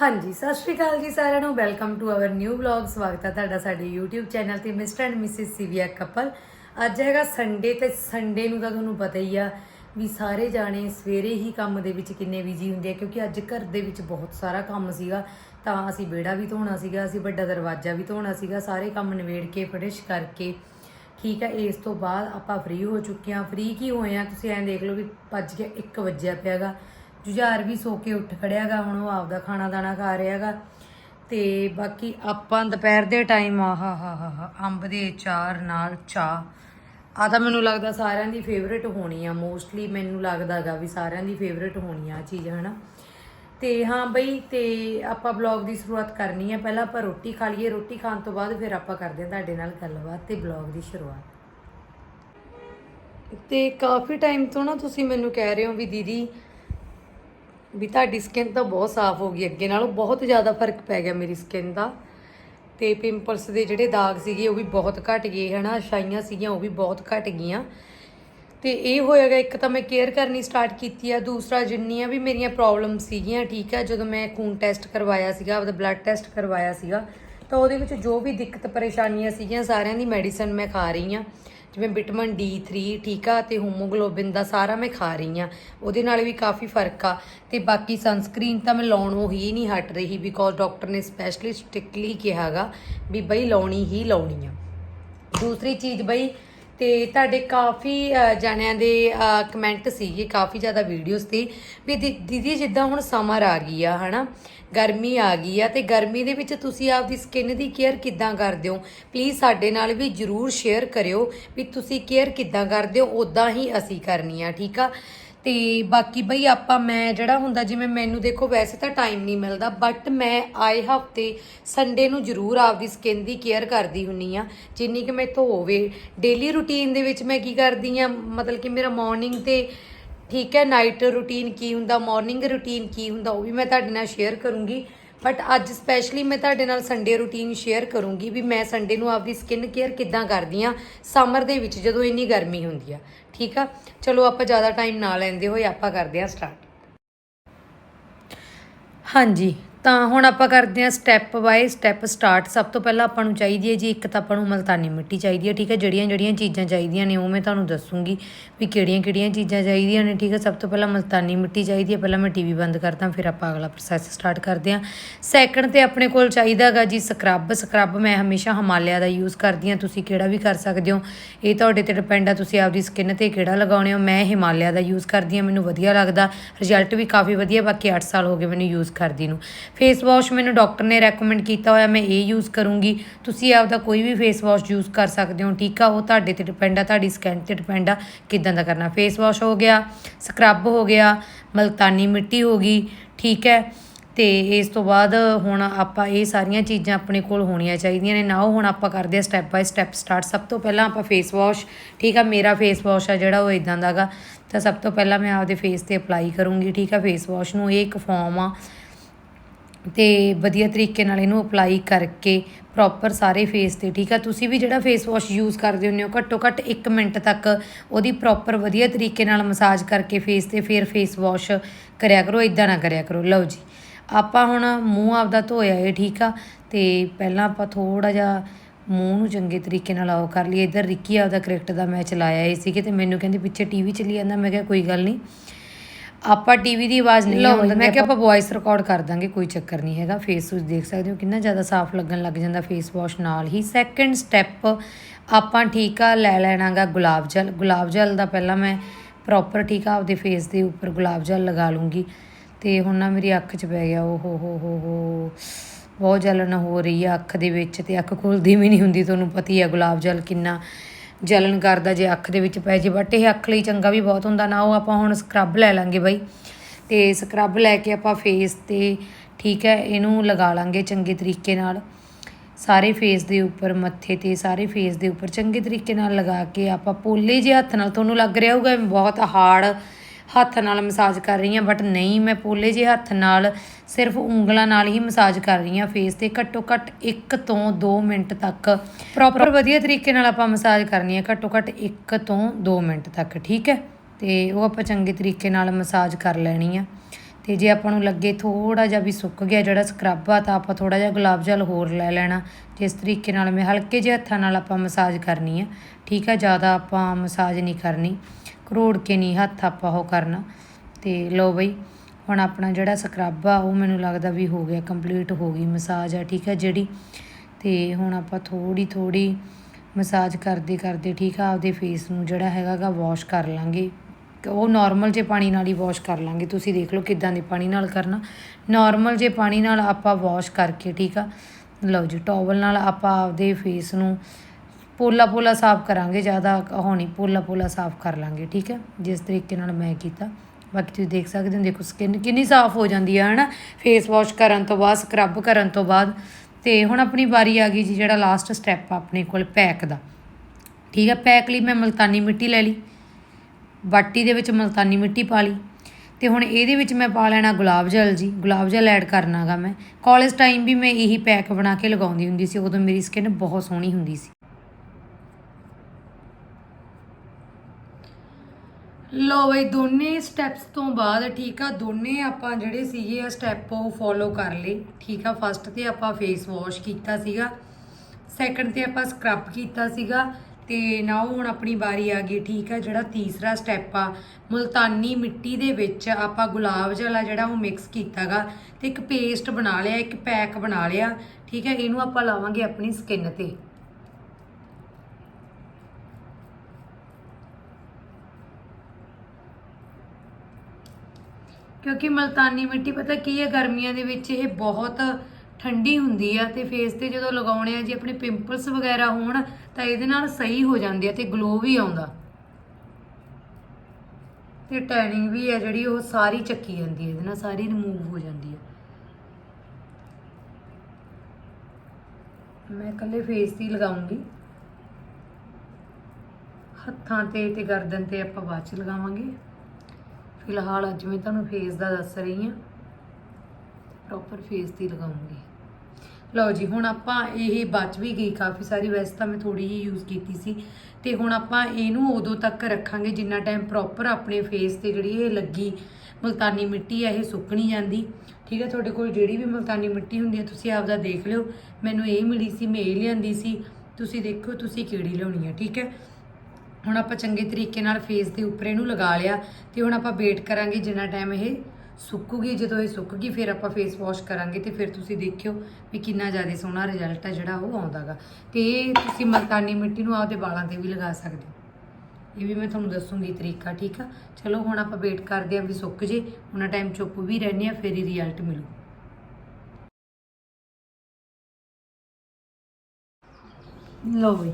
ਹਾਂਜੀ, ਸਤਿ ਸ਼੍ਰੀ ਅਕਾਲ ਜੀ ਸਾਰਿਆਂ ਨੂੰ। Welcome to our new vlog ਸਵਾਗਤ ਹੈ ਤੁਹਾਡਾ ਸਾਡੇ YouTube ਚੈਨਲ ਤੇ ਮਿਸਟਰ ਐਂਡ ਮਿਸਿਸ ਸੀਵੀਆ ਕਪਲ ਅੱਜ ਹੈਗਾ ਸੰਡੇ ਤੇ ਸੰਡੇ ਨੂੰ ਤਾਂ ਤੁਹਾਨੂੰ ਪਤਾ ਹੀ ਆ ਵੀ ਸਾਰੇ ਜਾਣੇ ਸਵੇਰੇ ਹੀ ਕੰਮ ਦੇ ਵਿੱਚ ਕਿੰਨੇ ਬਿਜ਼ੀ ਹੁੰਦੇ ਆ, ਕਿਉਂਕਿ ਅੱਜ ਘਰ ਦੇ ਵਿੱਚ ਬਹੁਤ ਸਾਰਾ ਕੰਮ ਸੀਗਾ। ਤਾਂ ਅਸੀਂ ਵਿਹੜਾ ਵੀ ਧੋਣਾ ਸੀਗਾ, ਅਸੀਂ ਵੱਡਾ ਦਰਵਾਜ਼ਾ ਵੀ ਧੋਣਾ ਸੀਗਾ, ਸਾਰੇ ਕੰਮ ਨਿਬੇੜ ਕੇ ਫਿਨਿਸ਼ ਕਰਕੇ। ਠੀਕ ਹੈ, ਇਸ ਤੋਂ ਬਾਅਦ ਆਪਾਂ ਫ੍ਰੀ ਹੋ ਚੁੱਕੇ ਹਾਂ। ਫ੍ਰੀ ਕੀ ਹੋਏ ਆ? ਤੁਸੀਂ ਐਂ ਦੇਖ ਲਓ ਵੀ ਭੱਜ ਕੇ 1 ਵਜਿਆ ਪਿਆਗਾ ਜੁਝਾਰ ਵੀ ਸੋ ਕੇ ਉੱਠ ਖੜਿਆਗਾ, ਹੁਣ ਉਹ ਆਪਦਾ ਖਾਣਾ ਦਾਣਾ ਖਾ ਰਿਹਾਗਾ। ਤੇ ਬਾਕੀ ਆਪਾਂ ਦੁਪਹਿਰ ਦੇ ਟਾਈਮ ਆਹਾ ਹਾ ਹਾ ਅੰਬ ਦੇ ਅਚਾਰ ਨਾਲ ਚਾਹ। ਆ ਤਾਂ ਮੈਨੂੰ ਲੱਗਦਾ ਸਾਰਿਆਂ ਦੀ ਫੇਵਰੇਟ ਹੋਣੀ ਆ ਮੋਸਟਲੀ ਮੈਨੂੰ ਲੱਗਦਾਗਾ ਵੀ ਸਾਰਿਆਂ ਦੀ ਫੇਵਰੇਟ ਹੋਣੀ ਆ ਆਹ ਚੀਜ਼, ਹਨਾ। ਤੇ ਹਾਂ ਬਈ, ਤੇ ਆਪਾਂ ਬਲੌਗ ਦੀ ਸ਼ੁਰੂਆਤ ਕਰਨੀ ਹੈ ਪਹਿਲਾਂ ਆਪਾਂ ਰੋਟੀ ਖਾ ਲਈਏ, ਰੋਟੀ ਖਾਣ ਤੋਂ ਬਾਅਦ ਫਿਰ ਆਪਾਂ ਕਰਦੇ ਹਾਂ ਤੁਹਾਡੇ ਨਾਲ ਗੱਲਬਾਤ ਤੇ ਬਲੌਗ ਦੀ ਸ਼ੁਰੂਆਤ। ਤੇ ਕਾਫੀ ਟਾਈਮ ਤੋਂ ਨਾ ਤੁਸੀਂ ਮੈਨੂੰ ਕਹਿ ਰਹੇ ਹੋ ਵੀ ਦੀਦੀ ਵੀ ਤੁਹਾਡੀ ਸਕਿਨ ਤਾਂ ਬਹੁਤ ਸਾਫ਼ ਹੋ ਗਈ ਅੱਗੇ ਨਾਲੋਂ ਬਹੁਤ ਜ਼ਿਆਦਾ ਫ਼ਰਕ ਪੈ ਗਿਆ ਮੇਰੀ ਸਕਿਨ ਦਾ। ਤੇ ਪਿੰਪਲਸ ਦੇ ਜਿਹੜੇ ਦਾਗ ਸੀਗੇ ਉਹ ਵੀ ਬਹੁਤ ਘਟ ਗਏ, ਹਨਾ? ਛਾਈਆਂ ਸੀਗੀਆਂ, ਉਹ ਵੀ ਬਹੁਤ ਘਟ ਗਈਆਂ। ਤੇ ਇਹ ਹੋਏਗਾ ਇੱਕ ਤਾਂ ਮੈਂ ਕੇਅਰ ਕਰਨੀ ਸਟਾਰਟ ਕੀਤੀ ਆ, ਦੂਸਰਾ ਜਿੰਨੀਆਂ ਵੀ ਮੇਰੀਆਂ ਪ੍ਰੋਬਲਮ ਸੀਗੀਆਂ, ਠੀਕ ਆ? ਜਦੋਂ ਮੈਂ ਖੂਨ ਟੈਸਟ ਕਰਵਾਇਆ ਸੀਗਾ, ਆਪਦਾ ਬਲੱਡ ਟੈਸਟ ਕਰਵਾਇਆ ਸੀਗਾ, ਤਾਂ ਉਹਦੇ ਵਿੱਚ ਜੋ ਵੀ ਦਿੱਕਤ ਪਰੇਸ਼ਾਨੀਆਂ ਸੀਗੀਆਂ, ਸਾਰਿਆਂ ਦੀ ਮੈਡੀਸਨ ਮੈਂ ਖਾ ਰਹੀ ਆ। ਜਿਵੇਂ ਵਿਟਾਮਿਨ D3 ਠੀਕ ਆ, ਤੇ ਹੀਮੋਗਲੋਬਿਨ ਦਾ ਸਾਰਾ ਮੈਂ ਖਾ ਰਹੀ ਆ। ਉਹਦੇ ਨਾਲ ਵੀ ਕਾਫੀ ਫ਼ਰਕ ਆ। ਤੇ ਬਾਕੀ ਸਨਸਕ੍ਰੀਨ ਤਾਂ ਮੈਂ ਲਾਉਣੋਂ ਹੀ ਨਹੀਂ ਹਟ ਰਹੀ ਬਿਕੋਜ਼ ਡਾਕਟਰ ਨੇ ਸਪੈਸ਼ਲੀ ਸਟ੍ਰਿਕਟਲੀ ਕਿਹਾਗਾ ਵੀ ਬਈ ਲਾਉਣੀ ਹੀ ਲਾਉਣੀ ਆ। ਦੂਸਰੀ ਚੀਜ਼ ਬਈ ਤੇ ਤੁਹਾਡੇ ਕਾਫੀ ਅ, ਜਾਣਿਆਂ ਦੇ ਕਮੈਂਟ ਸੀਗੇ ਕਾਫੀ ਜ਼ਿਆਦਾ ਵੀਡੀਓਜ਼ ਤੇ ਵੀ ਦੀਦੀ ਜਿੱਦਾਂ ਹੁਣ ਸਮਰ ਆ ਗਈ ਆ ਹਨਾ? ਗਰਮੀ ਆ ਗਈ ਆ ਤੇ ਗਰਮੀ ਦੇ ਵਿੱਚ ਤੁਸੀਂ ਆਪਦੀ ਸਕਿਨ ਦੀ ਕੇਅਰ ਕਿੱਦਾਂ ਕਰਦੇ ਹੋ? ਪਲੀਜ਼ ਸਾਡੇ ਨਾਲ ਵੀ ਜਰੂਰ ਸ਼ੇਅਰ ਕਰਿਓ ਵੀ ਤੁਸੀਂ ਕੇਅਰ ਕਿੱਦਾਂ ਕਰਦੇ ਹੋ? ਉਦਾਂ ਹੀ ਅਸੀਂ ਕਰਨੀ ਆ ਠੀਕ ਆ? ਤੇ ਬਾਕੀ ਬਈ ਆਪਾਂ ਮੈਂ ਜਿਹੜਾ ਹੁੰਦਾ ਜਿਵੇਂ ਮੈਨੂੰ ਦੇਖੋ ਵੈਸੇ ਤਾਂ ਟਾਈਮ ਨਹੀਂ ਮਿਲਦਾ ਬਟ ਮੈਂ ਆਏ ਹਫ਼ਤੇ ਸੰਡੇ ਨੂੰ ਜ਼ਰੂਰ ਆਪਦੀ ਸਕਿਨ ਦੀ ਕੇਅਰ ਕਰਦੀ ਹੁੰਨੀ ਆ, ਜਿੰਨੀ ਕਿ ਮੈਥੋਂ ਹੋਵੇ। ਡੇਲੀ ਰੁਟੀਨ ਦੇ ਵਿੱਚ ਮੈਂ ਕੀ ਕਰਦੀ ਆ, ਮਤਲਬ ਕਿ ਮੇਰਾ ਮਾਰਨਿੰਗ ਤੇ ਠੀਕ ਹੈ ਨਾਈਟ ਰੁਟੀਨ ਕੀ ਹੁੰਦਾ ਮਾਰਨਿੰਗ ਰੁਟੀਨ ਕੀ ਹੁੰਦਾ, ਉਹ ਵੀ ਮੈਂ ਤੁਹਾਡੇ ਨਾਲ ਸ਼ੇਅਰ ਕਰੂੰਗੀ। ਬਟ ਅੱਜ ਸਪੈਸ਼ਲੀ ਮੈਂ ਤੁਹਾਡੇ ਨਾਲ ਸੰਡੇ ਰੂਟੀਨ ਸ਼ੇਅਰ ਕਰੂੰਗੀ ਵੀ ਮੈਂ ਸੰਡੇ ਨੂੰ ਆਪਦੀ ਸਕਿਨ ਕੇਅਰ ਕਿੱਦਾਂ ਕਰਦੀ ਆ ਸਮਰ ਦੇ ਵਿੱਚ ਜਦੋਂ ਇੰਨੀ ਗਰਮੀ ਹੁੰਦੀ ਆ, ਠੀਕ ਆ? ਚਲੋ ਆਪਾਂ ਜ਼ਿਆਦਾ ਟਾਈਮ ਨਾ ਲੈਂਦੇ ਹੋਏ ਆਪਾਂ ਕਰਦੇ ਆ ਸਟਾਰਟ ਹਾਂਜੀ। ਤਾਂ ਹੁਣ ਆਪਾਂ ਕਰਦੇ ਹਾਂ ਸਟੈਪ ਬਾਈ ਸਟੈਪ ਸਟਾਰਟ ਸਭ ਤੋਂ ਪਹਿਲਾਂ ਆਪਾਂ ਨੂੰ ਚਾਹੀਦੀ ਹੈ ਜੀ, ਇੱਕ ਤਾਂ ਆਪਾਂ ਨੂੰ ਮਲਤਾਨੀ ਮਿੱਟੀ ਚਾਹੀਦੀ ਹੈ, ਠੀਕ ਹੈ? ਜਿਹੜੀਆਂ ਜਿਹੜੀਆਂ ਚੀਜ਼ਾਂ ਚਾਹੀਦੀਆਂ ਨੇ, ਉਹ ਮੈਂ ਤੁਹਾਨੂੰ ਦੱਸੂਗੀ ਵੀ ਕਿਹੜੀਆਂ ਕਿਹੜੀਆਂ ਚੀਜ਼ਾਂ ਚਾਹੀਦੀਆਂ ਨੇ, ਠੀਕ ਹੈ? ਸਭ ਤੋਂ ਪਹਿਲਾਂ ਮਲਤਾਨੀ ਮਿੱਟੀ ਚਾਹੀਦੀ ਹੈ, ਪਹਿਲਾਂ ਮੈਂ ਟੀਵੀ ਬੰਦ ਕਰਦਾ, ਫਿਰ ਆਪਾਂ ਅਗਲਾ ਪ੍ਰੋਸੈਸ ਸਟਾਰਟ ਕਰਦੇ ਹਾਂ। ਸੈਕੰਡ ਤੇ ਆਪਣੇ ਕੋਲ ਚਾਹੀਦਾਗਾ ਜੀ ਸਕਰਬ ਸਕਰਬ ਮੈਂ ਹਮੇਸ਼ਾ ਹਿਮਾਲਿਆ ਦਾ ਯੂਜ਼ ਕਰਦੀ ਹਾਂ, ਤੁਸੀਂ ਕਿਹੜਾ ਵੀ ਕਰ ਸਕਦੇ ਹੋ। ਇਹ ਤੁਹਾਡੇ ਤੇ ਡਿਪੈਂਡ ਆ, ਤੁਸੀਂ ਆਪਦੀ ਸਕਿਨ ਤੇ ਕਿਹੜਾ ਲਗਾਉਣੇ ਹੋ, ਮੈਂ ਹਿਮਾਲਿਆ ਦਾ ਯੂਜ਼ ਕਰਦੀ ਹਾਂ, ਮੈਨੂੰ ਵਧੀਆ ਲੱਗਦਾ। ਰਿਜ਼ਲਟ ਵੀ ਕਾਫੀ ਵਧੀਆ, ਬਾਕੀ 8 ਸਾਲ ਹੋ ਗਏ ਮੈਨੂੰ ਯੂਜ਼ ਕਰਦੀ ਨੂੰ। ਫੇਸ ਵਾਸ਼ ਮੈਨੂੰ ਡਾਕਟਰ ਨੇ ਰეკਮੈਂਡ ਕੀਤਾ ਹੋਇਆ, ਮੈਂ ਇਹ ਯੂਜ਼ ਕਰੂੰਗੀ। ਤੁਸੀਂ ਆਪਦਾ ਕੋਈ ਵੀ ਫੇਸ ਵਾਸ਼ ਯੂਜ਼ ਕਰ ਸਕਦੇ ਹੋ, ਠੀਕ ਆ? ਉਹ ਤੁਹਾਡੇ ਤੇ ਡਿਪੈਂਡ ਆ, ਤੁਹਾਡੀ ਸਕਿਨ ਤੇ ਡਿਪੈਂਡ ਆ ਕਿਦਾਂ ਦਾ ਕਰਨਾ। ਫੇਸ ਵਾਸ਼ ਹੋ ਗਿਆ ਸਕਰਬ ਹੋ ਗਿਆ, ਮਲਤਾਨੀ ਮਿੱਟੀ ਹੋ ਗਈ, ਠੀਕ ਹੈ? ਤੇ ਇਸ ਤੋਂ ਬਾਅਦ ਹੁਣ ਆਪਾਂ ਇਹ ਸਾਰੀਆਂ ਚੀਜ਼ਾਂ ਆਪਣੇ ਕੋਲ ਹੋਣੀਆਂ ਚਾਹੀਦੀਆਂ ਨੇ। ਨਾ ਹੁਣ ਆਪਾਂ ਕਰਦੇ ਆ ਸਟੈਪ ਬਾਈ ਸਟੈਪ ਸਟਾਰਟ ਸਭ ਤੋਂ ਪਹਿਲਾਂ ਆਪਾਂ ਫੇਸ ਵਾਸ਼ ਠੀਕ ਆ? ਮੇਰਾ ਫੇਸ ਵਾਸ਼ ਆ ਜਿਹੜਾ ਉਹ ਇਦਾਂ ਦਾਗਾ ਤਾਂ ਸਭ ਤੋਂ ਪਹਿਲਾਂ ਮੈਂ ਆਪਦੇ ਫੇਸ ਤੇ ਅਪਲਾਈ ਕਰੂੰਗੀ, ਠੀਕ ਆ? ਫੇਸ ਵਾਸ਼ ਨੂੰ ਇਹ ਇੱਕ ਫਾਰਮ ਆ। ਤੇ ਵਧੀਆ ਤਰੀਕੇ ਨਾਲ ਇਹਨੂੰ ਅਪਲਾਈ ਕਰਕੇ ਪ੍ਰੋਪਰ ਸਾਰੇ ਫੇਸ ਤੇ, ਠੀਕ ਆ? ਤੁਸੀਂ ਵੀ ਜਿਹੜਾ ਫੇਸ ਵਾਸ਼ ਯੂਜ਼ ਕਰਦੇ ਹੁੰਦੇ ਹੋ, ਘੱਟੋ ਘੱਟ 1 ਮਿੰਟ ਤੱਕ ਉਹਦੀ ਪ੍ਰੋਪਰ ਵਧੀਆ ਤਰੀਕੇ ਨਾਲ ਮਸਾਜ ਕਰਕੇ ਫੇਸ ਤੇ ਫਿਰ ਫੇਸ ਵਾਸ਼ ਕਰਿਆ ਕਰੋ ਇਦਾਂ ਨਾ ਕਰਿਆ ਕਰੋ। ਲਓ ਜੀ, ਆਪਾਂ ਹੁਣ ਮੂੰਹ ਆਪਦਾ ਧੋਇਆ ਏ ਠੀਕ ਆ? ਤੇ ਪਹਿਲਾਂ ਆਪਾਂ ਥੋੜਾ ਜਿਹਾ ਮੂੰਹ ਨੂੰ ਚੰਗੇ ਤਰੀਕੇ ਨਾਲ ਆਓ ਕਰ ਲਈਏ। ਇਧਰ ਰਿੱਕੀ ਆਪਦਾ ਕ੍ਰਿਕਟ ਦਾ ਮੈਚ ਲਾਇਆ ਏ ਸੀ ਤੇ ਮੈਨੂੰ ਕਹਿੰਦੀ ਪਿੱਛੇ ਟੀਵੀ ਚੱਲੀ ਜਾਂਦਾ ਮੈਂ ਕਿਹਾ ਕੋਈ ਗੱਲ ਨਹੀਂ ਆਪਾਂ ਟੀਵੀ ਦੀ ਆਵਾਜ਼ ਨਹੀਂ ਆਉਂਦੀ ਮੈਂ ਕਿਹਾ ਆਪਾਂ ਵੌਇਸ ਰਿਕਾਰਡ ਕਰ ਦਾਂਗੇ ਕੋਈ ਚੱਕਰ ਨਹੀਂ ਹੈਗਾ ਫੇਸ ਤੁਸੀਂ ਦੇਖ ਸਕਦੇ ਹੋ ਕਿੰਨਾ ਜ਼ਿਆਦਾ ਸਾਫ਼ ਲੱਗਣ ਲੱਗ ਜਾਂਦਾ ਫੇਸ ਵਾਸ਼ ਨਾਲ ਹੀ। ਸੈਕੰਡ ਸਟੈਪ ਆਪਾਂ ਠੀਕ ਆ ਲੈ ਲੈਣਾਗਾ ਗੁਲਾਬ ਜਲ। ਗੁਲਾਬ ਜਲ ਦਾ ਪਹਿਲਾਂ ਮੈਂ ਪ੍ਰੋਪਰ ਠੀਕ ਆ ਆਪਦੇ ਫੇਸ ਦੇ ਉੱਪਰ ਗੁਲਾਬ ਜਲ ਲਗਾ ਲੂੰਗੀ। ਤੇ ਹੁਣ ਨਾ ਮੇਰੀ ਅੱਖ 'ਚ ਪੈ ਗਿਆ ਓ ਹੋ ਹੋ ਹੋ ਹੋ। ਬਹੁਤ ਜਲਨ ਹੋ ਰਹੀ ਆ ਅੱਖ ਦੇ ਵਿੱਚ ਤੇ ਅੱਖ ਖੁੱਲਦੀ ਵੀ ਨਹੀਂ ਹੁੰਦੀ ਤੁਹਾਨੂੰ ਪਤੀ ਆ ਗੁਲਾਬ ਜਲ ਕਿੰਨਾ ਜਲਨ ਕਰਦਾ ਜੇ ਅੱਖ ਦੇ ਵਿੱਚ ਪੈ ਜੇ ਬਟ ਇਹ ਅੱਖ ਲਈ ਚੰਗਾ ਵੀ ਬਹੁਤ ਹੁੰਦਾ। ਨਾ ਉਹ ਆਪਾਂ ਹੁਣ ਸਕਰਬ ਲੈ ਲਾਂਗੇ ਬਾਈ। ਤੇ ਸਕਰਬ ਲੈ ਕੇ ਆਪਾਂ ਫੇਸ ਤੇ, ਠੀਕ ਹੈ, ਇਹਨੂੰ ਲਗਾ ਲਾਂਗੇ ਚੰਗੇ ਤਰੀਕੇ ਨਾਲ। ਸਾਰੇ ਫੇਸ ਦੇ ਉੱਪਰ ਮੱਥੇ ਤੇ, ਸਾਰੇ ਫੇਸ ਦੇ ਉੱਪਰ ਚੰਗੇ ਤਰੀਕੇ ਨਾਲ ਲਗਾ ਕੇ ਆਪਾਂ ਪੋਲੇ ਜੇ ਹੱਥ ਨਾਲ, ਤੁਹਾਨੂੰ ਲੱਗ ਰਿਹਾ ਹੋਊਗਾ ਬਹੁਤ ਹਾਰਡ ਹੱਥ ਨਾਲ ਮਸਾਜ ਕਰ ਰਹੀ ਹਾਂ ਬਟ ਨਹੀਂ, ਮੈਂ ਪੋਲੇ ਜਿਹੇ ਹੱਥ ਨਾਲ ਸਿਰਫ ਉਂਗਲਾਂ ਨਾਲ ਹੀ ਮਸਾਜ ਕਰ ਰਹੀ ਹਾਂ ਫੇਸ ਤੇ, ਘੱਟੋ ਘੱਟ 1 ਤੋਂ 2 ਮਿੰਟ ਤੱਕ। ਪ੍ਰੋਪਰ ਵਧੀਆ ਤਰੀਕੇ ਨਾਲ ਆਪਾਂ ਮਸਾਜ ਕਰਨੀ ਹੈ, ਘੱਟੋ ਘੱਟ 1 ਤੋਂ 2 ਮਿੰਟ ਤੱਕ, ਠੀਕ ਹੈ? ਤੇ ਉਹ ਆਪਾਂ ਚੰਗੇ ਤਰੀਕੇ ਨਾਲ ਮਸਾਜ ਕਰ ਲੈਣੀ ਆ। ਤੇ ਜੇ ਆਪਾਂ ਨੂੰ ਲੱਗੇ ਥੋੜਾ ਜਿਹਾ ਵੀ ਸੁੱਕ ਗਿਆ ਜਿਹੜਾ ਸਕਰਬ ਆ, ਤਾਂ ਆਪਾਂ ਥੋੜਾ ਜਿਹਾ ਗੁਲਾਬ ਜਲ ਹੋਰ ਲੈ ਲੈਣਾ। ਜਿਸ ਤਰੀਕੇ ਨਾਲ ਮੈਂ ਹਲਕੇ ਜਿਹੇ ਹੱਥਾਂ ਨਾਲ ਆਪਾਂ ਮਸਾਜ ਕਰਨੀ ਆ, ਠੀਕ ਆ ਜ਼ਿਆਦਾ ਆਪਾਂ ਮਸਾਜ ਨਹੀਂ ਕਰਨੀ। ਕਰੋੜ ਕੇ ਨਹੀਂ ਹੱਥ ਆਪਾਂ ਉਹ ਕਰਨਾ। ਤੇ ਲਓ ਬਈ, ਹੁਣ ਆਪਣਾ ਜਿਹੜਾ ਸਕਰਬ ਆ, ਉਹ ਮੈਨੂੰ ਲੱਗਦਾ ਵੀ ਹੋ ਗਿਆ ਕੰਪਲੀਟ ਹੋ ਗਈ ਮਸਾਜ ਆ, ਠੀਕ ਆ ਜਿਹੜੀ। ਤੇ ਹੁਣ ਆਪਾਂ ਥੋੜੀ ਥੋੜੀ ਮਸਾਜ ਕਰਦੇ ਕਰਦੇ ਠੀਕ ਆ, ਆਪਦੇ ਫੇਸ ਨੂੰ ਜਿਹੜਾ ਹੈਗਾਗਾ ਵਾਸ਼ ਕਰ ਲਾਂਗੇ। ਉਹ ਨਾਰਮਲ ਜੇ ਪਾਣੀ ਨਾਲ ਹੀ ਵਾਸ਼ ਕਰ ਲਾਂਗੇ। ਤੁਸੀਂ ਦੇਖ ਲਓ ਕਿੱਦਾਂ ਦੇ ਪਾਣੀ ਨਾਲ ਕਰਨਾ। ਨਾਰਮਲ ਜੇ ਪਾਣੀ ਨਾਲ ਆਪਾਂ ਵਾਸ਼ ਕਰਕੇ ਠੀਕ ਆ, ਲਓ ਜੀ ਟਾਵਲ ਨਾਲ ਆਪਾਂ ਆਪਦੇ ਫੇਸ ਨੂੰ ਪੋਲਾ ਪੋਲਾ ਸਾਫ਼ ਕਰਾਂਗੇ, ਜ਼ਿਆਦਾ ਉਹ ਪੋਲਾ ਪੋਲਾ ਸਾਫ਼ ਕਰ ਲਾਂਗੇ, ਠੀਕ ਹੈ? ਜਿਸ ਤਰੀਕੇ ਨਾਲ ਮੈਂ ਕੀਤਾ। ਬਾਕੀ ਤੁਸੀਂ ਦੇਖ ਸਕਦੇ ਹੋ, ਦੇਖੋ ਸਕਿਨ ਕਿੰਨੀ ਸਾਫ਼ ਹੋ ਜਾਂਦੀ ਹੈ, ਹਨਾ? ਫੇਸ ਵਾਸ਼ ਕਰਨ ਤੋਂ ਬਾਅਦ ਸਕਰਬ ਕਰਨ ਤੋਂ ਬਾਅਦ। ਤੇ ਹੁਣ ਆਪਣੀ ਵਾਰੀ ਆ ਗਈ ਜੀ, ਜਿਹੜਾ ਲਾਸਟ ਸਟੈਪ ਆਪਣੇ ਕੋਲ, ਪੈਕ ਦਾ। ਠੀਕ ਹੈ? ਪੈਕ ਲਈ ਮੈਂ ਮਲਤਾਨੀ ਮਿੱਟੀ ਲੈ ਲਈ। ਬਾਟੀ ਦੇ ਵਿੱਚ ਮਲਤਾਨੀ ਮਿੱਟੀ ਪਾ ਲਈ। ਤੇ ਹੁਣ ਇਹਦੇ ਵਿੱਚ ਮੈਂ ਪਾ ਲੈਣਾ ਗੁਲਾਬ ਜਲ ਜੀ। ਗੁਲਾਬ ਜਲ ਐਡ ਕਰਨਾਗਾ ਮੈਂ। ਕਾਲਜ ਟਾਈਮ ਵੀ ਮੈਂ ਇਹੀ ਪੈਕ ਬਣਾ ਕੇ ਲਗਾਉਂਦੀ ਹੁੰਦੀ ਸੀ, ਉਦੋਂ ਮੇਰੀ ਸਕਿਨ ਬਹੁਤ ਸੋਹਣੀ ਹੁੰਦੀ ਸੀ। ਲੋ ਬਈ, ਦੋਨੇ ਸਟੈਪਸ ਤੋਂ ਬਾਅਦ ਠੀਕ ਆ, ਦੋਨੇ ਆਪਾਂ ਜਿਹੜੇ ਸੀਗੇ ਆ ਸਟੈਪ ਉਹ ਫੋਲੋ ਕਰ ਲਏ। ਠੀਕ ਆ ਫਸਟ ਤੇ ਆਪਾਂ ਫੇਸ ਵਾਸ਼ ਕੀਤਾ ਸੀਗਾ। ਸੈਕੰਡ ਤੇ ਆਪਾਂ ਸਕਰਬ ਕੀਤਾ ਸੀਗਾ। ਤੇ ਨਾ ਹੁਣ ਆਪਣੀ ਵਾਰੀ ਆ ਗਈ, ਠੀਕ ਆ, ਜਿਹੜਾ ਤੀਸਰਾ ਸਟੈਪ ਆ। ਮੁਲਤਾਨੀ ਮਿੱਟੀ ਦੇ ਵਿੱਚ ਆਪਾਂ ਗੁਲਾਬ ਜਲ ਜਿਹੜਾ ਉਹ ਮਿਕਸ ਕੀਤਾਗਾ ਤੇ ਇੱਕ ਪੇਸਟ ਬਣਾ ਲਿਆ, ਇੱਕ ਪੈਕ ਬਣਾ ਲਿਆ। ਠੀਕ ਹੈ ਇਹਨੂੰ ਆਪਾਂ ਲਾਵਾਂਗੇ ਆਪਣੀ ਸਕਿਨ ਤੇ। ਕਿਉਂਕਿ ਮਲਤਾਨੀ ਮਿੱਟੀ, ਪਤਾ ਕੀ ਹੈ, ਗਰਮੀਆਂ ਦੇ ਵਿੱਚ ਇਹ ਬਹੁਤ ਠੰਡੀ ਹੁੰਦੀ ਆ ਤੇ ਫੇਸ ਤੇ ਜਦੋਂ ਲਗਾਉਣੇ ਆ, ਜੇ ਆਪਣੇ ਪਿੰਪਲਸ ਵਗੈਰਾ ਹੋਣ, ਤਾਂ ਇਹਦੇ ਨਾਲ ਸਹੀ ਹੋ ਜਾਂਦੇ ਆ ਤੇ ਗਲੋ ਵੀ ਆਉਂਦਾ। ਤੇ ਟੈਨਿੰਗ ਵੀ ਹੈ ਜਿਹੜੀ, ਉਹ ਸਾਰੀ ਚੱਕੀ ਜਾਂਦੀ ਹੈ ਇਹਦੇ ਨਾਲ ਸਾਰੀ ਰਿਮੂਵ ਹੋ ਜਾਂਦੀ ਹੈ ਮੈਂ ਇਕੱਲੇ ਫੇਸ ਤੇ ਹੀ ਲਗਾਉਂਗੀ। ਹੱਥਾਂ ਤੇ ਤੇ ਗਰਦਨ ਤੇ ਆਪਾਂ ਬਾਅਦ ਚ ਲਗਾਵਾਂਗੇ। ਫਿਲਹਾਲ ਅੱਜ ਮੈਂ ਤੁਹਾਨੂੰ ਫੇਸ ਦਾ ਦੱਸ ਰਹੀ ਹਾਂ। ਪ੍ਰੋਪਰ ਫੇਸ ਦੀ ਹੀ ਲਗਾਉਂਗੀ। ਲਓ ਜੀ, ਹੁਣ ਆਪਾਂ ਇਹ ਬਚ ਵੀ ਗਈ ਕਾਫੀ ਸਾਰੀ, ਵੈਸੇ ਤਾਂ ਮੈਂ ਥੋੜੀ ਹੀ ਯੂਜ਼ ਕੀਤੀ ਸੀ। ਤੇ ਹੁਣ ਆਪਾਂ ਇਹਨੂੰ ਉਦੋਂ ਤੱਕ ਰੱਖਾਂਗੇ ਜਿੰਨਾ ਟਾਈਮ ਪ੍ਰੋਪਰ ਆਪਣੇ ਫੇਸ ਤੇ ਜਿਹੜੀ ਇਹ ਲੱਗੀ ਮਲਤਾਨੀ ਮਿੱਟੀ ਆ, ਇਹ ਸੁੱਕ ਨਹੀਂ ਜਾਂਦੀ। ਠੀਕ ਹੈ ਤੁਹਾਡੇ ਕੋਲ ਜਿਹੜੀ ਵੀ ਮਲਤਾਨੀ ਮਿੱਟੀ ਹੁੰਦੀ ਹੈ ਤੁਸੀਂ ਆਪਦਾ ਦੇਖ ਲਿਓ। ਮੈਨੂੰ ਇਹ ਮਿਲੀ ਸੀ, ਮੈਂ ਇਹ ਲਿਆਂਦੀ ਸੀ। ਤੁਸੀਂ ਦੇਖੋ ਤੁਸੀਂ ਕਿਹੜੀ ਲਿਆਉਣੀ ਹੈ ਠੀਕ ਹੈ ਹੁਣ ਆਪਾਂ ਚੰਗੇ ਤਰੀਕੇ ਨਾਲ ਫੇਸ ਦੇ ਉੱਪਰ ਇਹਨੂੰ ਲਗਾ ਲਿਆ ਤੇ ਹੁਣ ਆਪਾਂ ਵੇਟ ਕਰਾਂਗੇ ਜਿੰਨਾ ਟਾਈਮ ਇਹ ਸੁੱਕੂਗੀ। ਜਦੋਂ ਇਹ ਸੁੱਕ ਗਈ ਫਿਰ ਆਪਾਂ ਫੇਸ ਵਾਸ਼ ਕਰਾਂਗੇ ਤੇ ਫਿਰ ਤੁਸੀਂ ਦੇਖਿਓ ਵੀ ਕਿੰਨਾ ਜ਼ਿਆਦਾ ਸੋਹਣਾ ਰਿਜ਼ਲਟ ਆ ਜਿਹੜਾ ਉਹ ਆਉਂਦਾਗਾ। ਤੇ ਇਹ ਤੁਸੀਂ ਮਲਤਾਨੀ ਮਿੱਟੀ ਨੂੰ ਆਪਦੇ ਵਾਲਾਂ ਤੇ ਵੀ ਲਗਾ ਸਕਦੇ ਹੋ। ਇਹ ਵੀ ਮੈਂ ਤੁਹਾਨੂੰ ਦੱਸੂਗੀ ਤਰੀਕਾ, ਠੀਕ ਆ? ਚਲੋ ਹੁਣ ਆਪਾਂ ਵੇਟ ਕਰਦੇ ਆਂ ਵੀ ਸੁੱਕ ਜੇ ਉਹਨਾਂ ਟਾਈਮ ਚੁੱਪ ਵੀ ਰਹਿੰਦੇ ਆ ਫਿਰ ਹੀ ਰਿਜ਼ਲਟ ਮਿਲੂ। ਲਓ ਬਈ।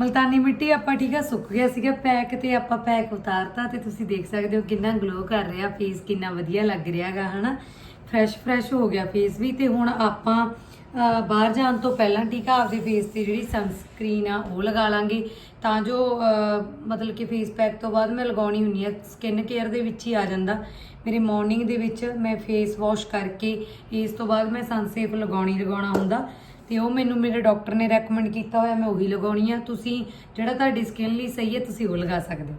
ਮਲਤਾਨੀ ਮਿੱਟੀ ਆਪਾਂ ਠੀਕ ਆ, ਸੁੱਕ ਗਿਆ ਸੀਗਾ ਪੈਕ ਤੇ ਆਪਾਂ ਪੈਕ ਉਤਾਰਤਾ ਤੇ ਤੁਸੀਂ ਦੇਖ ਸਕਦੇ ਹੋ ਕਿੰਨਾ ਗਲੋ ਕਰ ਰਿਹਾ ਫੇਸ ਕਿੰਨਾ ਵਧੀਆ ਲੱਗ ਰਿਹਾਗਾ, ਹਨਾ? ਫਰੈਸ਼ ਫਰੈਸ਼ ਹੋ ਗਿਆ ਫੇਸ ਵੀ ਤੇ ਹੁਣ ਆਪਾਂ ਬਾਹਰ ਜਾਣ ਤੋਂ ਪਹਿਲਾਂ ਠੀਕ ਆ, ਆਪਦੇ ਫੇਸ ਤੇ ਜਿਹੜੀ ਸਨਸਕ੍ਰੀਨ ਆ, ਉਹ ਲਗਾ ਲਾਂਗੇ। ਤਾਂ ਜੋ ਮਤਲਬ ਕਿ ਫੇਸ ਪੈਕ ਤੋਂ ਬਾਅਦ ਮੈਂ ਲਗਾਉਣੀ ਹੁੰਦੀ ਆ ਸਕਿਨ ਕੇਅਰ ਦੇ ਵਿੱਚ ਹੀ ਆ ਜਾਂਦਾ। ਮੇਰੇ ਮਾਰਨਿੰਗ ਦੇ ਵਿੱਚ ਮੈਂ ਫੇਸ ਵਾਸ਼ ਕਰਕੇ, ਇਸ ਤੋਂ ਬਾਅਦ ਮੈਂ ਸਨਸੇਫ ਲਗਾਉਣੀ, ਲਗਾਉਣਾ ਹੁੰਦਾ। ਤੇ ਉਹ ਮੈਨੂੰ ਮੇਰੇ ਡਾਕਟਰ ਨੇ ਰეკਮੈਂਡ ਕੀਤਾ ਹੋਇਆ, ਮੈਂ ਉਹੀ ਲਗਾਉਣੀ ਆ। ਤੁਸੀਂ ਜਿਹੜਾ ਤੁਹਾਡੀ ਸਕਿਨ ਲਈ ਸਹੀ ਹੈ, ਤੁਸੀਂ ਉਹ ਲਗਾ ਸਕਦੇ ਹੋ।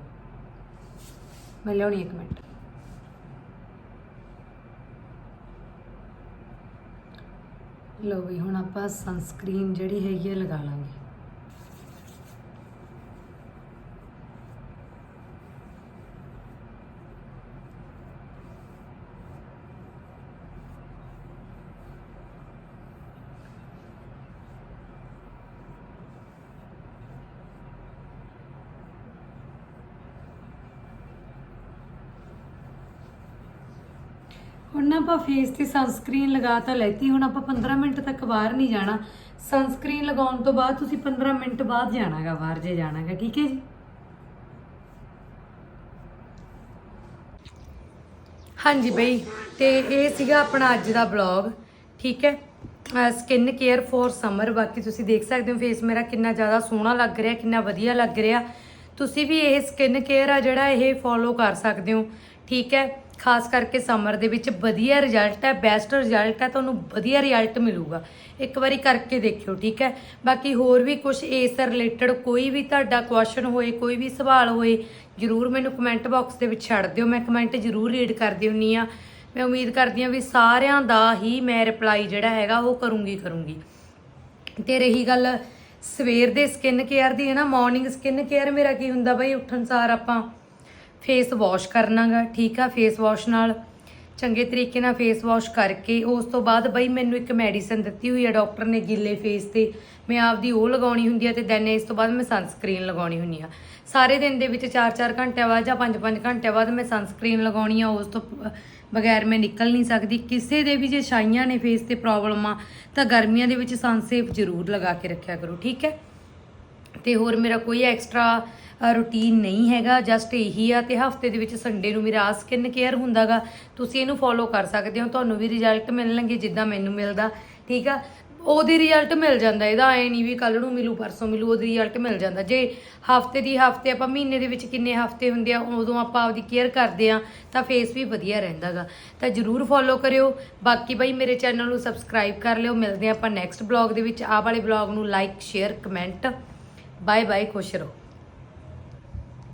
ਮੈਂ ਲਿਆਉਣੀ ਇੱਕ ਮਿੰਟ। ਲਓ ਵੀ, ਹੁਣ ਆਪਾਂ ਸਨਸਕ੍ਰੀਨ ਜਿਹੜੀ ਹੈਗੀ ਹੈ ਲਗਾ ਲਾਂਗੇ। ਹੁਣ ਨਾ ਆਪਾਂ ਫੇਸ ਤੇ ਸਨਸਕ੍ਰੀਨ ਲਗਾ ਤਾਂ ਲੈਤੀ, ਹੁਣ ਆਪਾਂ 15 ਮਿੰਟ ਤੱਕ ਬਾਹਰ ਨਹੀਂ ਜਾਣਾ। ਸਨਸਕ੍ਰੀਨ ਲਗਾਉਣ ਤੋਂ ਬਾਅਦ ਤੁਸੀਂ 15 ਮਿੰਟ ਬਾਅਦ ਜਾਣਾਗਾ, ਬਾਹਰ ਜੇ ਜਾਣਾਗਾ, ਠੀਕ ਹੈ ਜੀ? ਹਾਂਜੀ ਬਈ, ਤੇ ਇਹ ਸੀਗਾ ਆਪਣਾ ਅੱਜ ਦਾ ਬਲੌਗ ਠੀਕ ਹੈ? ਸਕਿਨ ਕੇਅਰ ਫੋਰ ਸਮਰ ਬਾਕੀ ਤੁਸੀਂ ਦੇਖ ਸਕਦੇ ਹੋ ਫੇਸ ਮੇਰਾ ਕਿੰਨਾ ਜ਼ਿਆਦਾ ਸੋਹਣਾ ਲੱਗ ਰਿਹਾ, ਕਿੰਨਾ ਵਧੀਆ ਲੱਗ ਰਿਹਾ। ਤੁਸੀਂ ਵੀ ਇਹ ਸਕਿਨ ਕੇਅਰ ਆ ਜਿਹੜਾ ਇਹ ਫੋਲੋ ਕਰ ਸਕਦੇ ਹੋ, ਠੀਕ ਹੈ? ਖਾਸ ਕਰਕੇ ਸਮਰ ਦੇ ਵਿੱਚ ਵਧੀਆ ਰਿਜ਼ਲਟ ਹੈ ਬੈਸਟ ਰਿਜ਼ਲਟ ਹੈ, ਤੁਹਾਨੂੰ ਵਧੀਆ ਰਿਜ਼ਲਟ ਮਿਲੂਗਾ। ਇੱਕ ਵਾਰੀ ਕਰਕੇ ਦੇਖਿਓ, ਠੀਕ ਹੈ? ਬਾਕੀ ਹੋਰ ਵੀ ਕੁਝ ਇਸ ਰਿਲੇਟਡ ਕੋਈ ਵੀ ਤੁਹਾਡਾ ਕੁਐਸਚਨ ਹੋਏ, ਕੋਈ ਵੀ ਸਵਾਲ ਹੋਏ, ਜਰੂਰ ਮੈਨੂੰ ਕਮੈਂਟ ਬਾਕਸ ਦੇ ਵਿੱਚ ਛੱਡ ਦਿਓ। ਮੈਂ ਕਮੈਂਟ ਜਰੂਰ ਰੀਡ ਕਰਦੀ ਹੁੰਨੀ ਆ ਮੈਂ ਉਮੀਦ ਕਰਦੀ ਹਾਂ ਵੀ ਸਾਰਿਆਂ ਦਾ ਹੀ ਮੈਂ ਰਿਪਲਾਈ ਜਿਹੜਾ ਹੈਗਾ ਉਹ ਕਰੂੰਗੀ ਕਰੂੰਗੀ। ਤੇ ਰਹੀ ਗੱਲ ਸਵੇਰ ਦੇ ਸਕਿਨ ਕੇਅਰ ਦੀ, ਹੈ ਨਾ? ਮਾਰਨਿੰਗ ਸਕਿਨ ਕੇਅਰ ਮੇਰਾ ਕੀ ਹੁੰਦਾ ਬਈ? ਉੱਠਣ ਸਾਰ ਆਪਾਂ ਫੇਸ ਵਾਸ਼ ਕਰਨਾਗਾ, ਠੀਕ ਆ ਫੇਸ ਵਾਸ਼ ਨਾਲ। ਚੰਗੇ ਤਰੀਕੇ ਨਾਲ ਫੇਸ ਵਾਸ਼ ਕਰਕੇ, ਉਸ ਤੋਂ ਬਾਅਦ ਬਈ ਮੈਨੂੰ ਇੱਕ ਮੈਡੀਸਨ ਦਿੱਤੀ ਹੋਈ ਹੈ ਡਾਕਟਰ ਨੇ ਗਿੱਲੇ ਫੇਸ ਤੇ। ਮੈਂ ਆਪਦੀ ਉਹ ਲਗਾਉਣੀ ਹੁੰਦੀ ਹੈ ਤੇ ਦੈਨ ਇਸ ਤੋਂ ਬਾਅਦ ਮੈਂ ਸਨਸਕ੍ਰੀਨ ਲਗਾਉਣੀ ਹੁੰਦੀ ਆ। ਸਾਰੇ ਦਿਨ ਦੇ ਵਿੱਚ 4-4 ਘੰਟਿਆਂ ਬਾਅਦ ਜਾਂ 5-5 ਘੰਟਿਆਂ ਬਾਅਦ ਮੈਂ ਸਨਸਕ੍ਰੀਨ ਲਗਾਉਣੀ ਆ, ਉਸ ਤੋਂ ਬਗੈਰ ਮੈਂ ਨਿਕਲ ਨਹੀਂ ਸਕਦੀ। ਕਿਸੇ ਦੇ ਵੀ ਜੇ ਛਾਈਆਂ ਨੇ ਫੇਸ ਤੇ ਪ੍ਰੋਬਲਮ ਆ, ਤਾਂ ਗਰਮੀਆਂ ਦੇ ਵਿੱਚ ਸਨਸੇਪ ਜ਼ਰੂਰ ਲਗਾ ਕੇ ਰੱਖਿਆ ਕਰੋ, ਠੀਕ ਹੈ? ਤੇ ਹੋਰ ਮੇਰਾ ਕੋਈ ਐਕਸਟਰਾ ਰੂਟੀਨ ਨਹੀਂ ਹੈਗਾ ਜਸਟ ਇਹੀ ਆ ਤੇ ਹਫ਼ਤੇ ਦੇ ਵਿੱਚ ਸੰਡੇ ਨੂੰ ਮੇਰਾ ਸਕਿਨ ਕੇਅਰ ਹੁੰਦਾਗਾ। ਤੁਸੀਂ ਇਹਨੂੰ ਫੋਲੋ ਕਰ ਸਕਦੇ ਹੋ, ਤੁਹਾਨੂੰ ਵੀ ਰਿਜ਼ਲਟ ਮਿਲਣਗੇ ਜਿੱਦਾਂ ਮੈਨੂੰ ਮਿਲਦਾ, ਠੀਕ ਆ? ਉਹਦੀ ਰਿਜ਼ਲਟ ਮਿਲ ਜਾਂਦਾ, ਇਹਦਾ ਐ ਨਹੀਂ ਵੀ ਕੱਲ ਨੂੰ ਮਿਲੂ, ਪਰਸੋਂ ਮਿਲੂ, ਉਹਦੀ ਰਿਜ਼ਲਟ ਮਿਲ ਜਾਂਦਾ। ਜੇ ਹਫ਼ਤੇ ਦੀ ਹਫ਼ਤੇ ਆਪਾਂ ਮਹੀਨੇ ਦੇ ਵਿੱਚ ਕਿੰਨੇ ਹਫ਼ਤੇ ਹੁੰਦੇ ਆ, ਉਦੋਂ ਆਪਾਂ ਆਪਦੀ ਕੇਅਰ ਕਰਦੇ ਆ, ਤਾਂ ਫੇਸ ਵੀ ਵਧੀਆ ਰਹਿੰਦਾਗਾ। ਤਾਂ ਜਰੂਰ ਫੋਲੋ ਕਰਿਓ। ਬਾਕੀ ਬਈ, ਮੇਰੇ ਚੈਨਲ ਨੂੰ ਸਬਸਕ੍ਰਾਈਬ ਕਰ ਲਿਓ। ਮਿਲਦੇ ਆ ਆਪਾਂ ਨੈਕਸਟ ਬਲੌਗ ਦੇ ਵਿੱਚ। ਆਹ ਵਾਲੇ ਬਲੌਗ ਨੂੰ like share comment bye bye ਖੁਸ਼ ਰਹੋ।